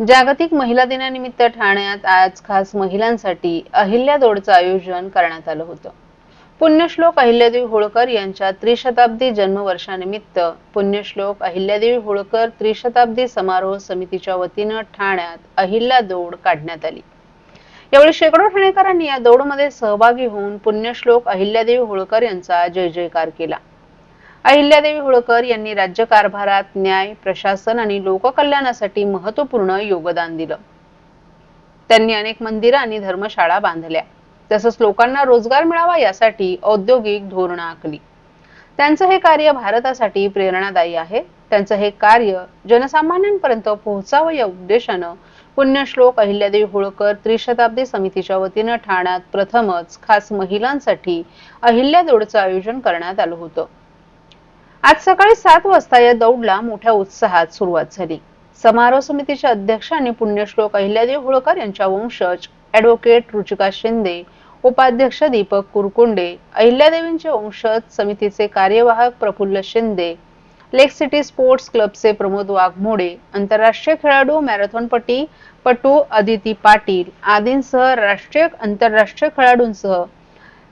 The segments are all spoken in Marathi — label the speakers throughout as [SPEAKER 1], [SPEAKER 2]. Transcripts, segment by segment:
[SPEAKER 1] जागतिक महिला दिनानिमित्त ठाण्यात आज खास महिलांसाठी अहिल्या दौडचं आयोजन करण्यात आलं होतं. पुण्यश्लोक अहिल्यादेवी होळकर यांच्या त्रिशताब्दी जन्मवर्षानिमित्त पुण्यश्लोक अहिल्यादेवी होळकर त्रिशताब्दी समारोह समितीच्या वतीनं ठाण्यात अहिल्या दौड काढण्यात आली. यावेळी शेकडो ठाणेकरांनी या दौडमध्ये सहभागी होऊन पुण्यश्लोक अहिल्यादेवी होळकर यांचा जय जयकार केला. अहिल्यादेवी होळकर यांनी राज्यकारभारात न्याय प्रशासन आणि लोककल्याणासाठी महत्त्वपूर्ण योगदान दिलं. त्यांनी अनेक मंदिरं आणि धर्मशाळा बांधल्या. तसंच लोकांना रोजगार मिळावा यासाठी औद्योगिक धोरणं आखली. त्यांचं हे कार्य भारतासाठी प्रेरणादायी आहे. त्यांचं हे कार्य जनसामान्यांपर्यंत पोहोचावं या उद्देशानं पुण्यश्लोक अहिल्यादेवी होळकर त्रिशताब्दी समितीच्या वतीनं ठाण्यात प्रथमच खास महिलांसाठी अहिल्यादौडचं आयोजन करण्यात आलं होतं. आज सकाळी सात वाजता या दौडला मोठ्या उत्साहात सुरुवात झाली. समारोह समितीचे अध्यक्ष आणि पुण्यश्लोक अहिल्यादेव होळकर यांच्या वंशज ऍडव्होकेट रुचिका शिंदे उपाध्यक्ष दीपक कुरकुंडे अहिल्यादेवींचे वंशज समितीचे कार्यवाहक Prafull Shinde lake city sports क्लबचे प्रमोद वाघमोडे आंतरराष्ट्रीय खेळाडू मॅरेथॉनपटी पटू अदिती पाटील आदींसह राष्ट्रीय आंतरराष्ट्रीय खेळाडूंसह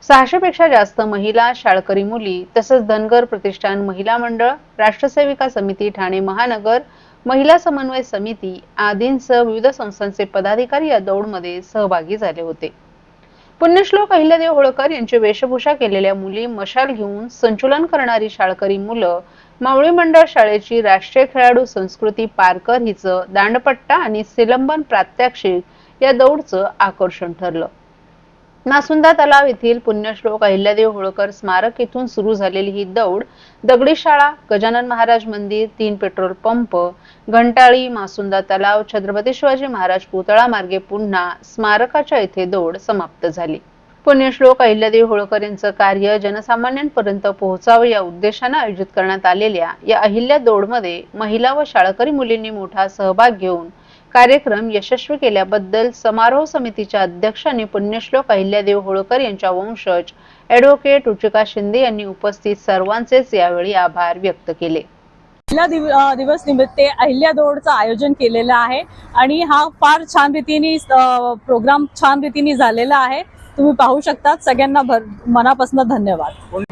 [SPEAKER 1] सहाशे पेक्षा जास्त महिला शाळकरी मुली तसंच धनगर प्रतिष्ठान महिला मंडळ राष्ट्रसेविका समिती ठाणे महानगर महिला समन्वय समिती आदींसह विविध संस्थांचे पदाधिकारी या दौडमध्ये सहभागी झाले होते. पुण्यश्लोक अहिल्यादेव होळकर यांची वेशभूषा केलेल्या मुली मशाल घेऊन संचलन करणारी शाळकरी मुलं मावळी मंडळ शाळेची राष्ट्रीय खेळाडू संस्कृती पारकर हिचं दांडपट्टा आणि सिलंबन प्रात्यक्षिक या दौडचं आकर्षण ठरलं. नासुंदा तलाव येथील पुण्यश्लोक अहिल्यादेव होळकर स्मारक येथून सुरू झालेली ही दौड दगडी शाळा गजानन महाराज मंदिर तीन पेट्रोल पंप घंटाळी मासुंदा तलाव छत्रपती शिवाजी महाराज पुतळा मार्गे पुन्हा स्मारकाच्या येथे दौड समाप्त झाली. पुण्यश्लोक अहिल्यादेव होळकर यांचं कार्य जनसामान्यांपर्यंत पोहोचावं या उद्देशानं आयोजित करण्यात आलेल्या या अहिल्या दौडमध्ये महिला व शाळकरी मुलींनी मोठा सहभाग घेऊन कार्यक्रम यशस्वी केल्याबद्दल समारोह समितीच्या अध्यक्षांनी पुण्यश्लोक अहिल्यादेव होळकर यांच्या वंशज ऍडव्होकेट रुचिका शिंदे यांनी उपस्थित सर्वांचेच यावेळी आभार व्यक्त केले.
[SPEAKER 2] महिला दिव दिवस निमित्त अहिल्या दौडचं आयोजन केलेलं आहे आणि हा फार छान रीतीने प्रोग्राम छान रीतीने झालेला आहे. तुम्ही पाहू शकता सगळ्यांना भर मनापासून धन्यवाद.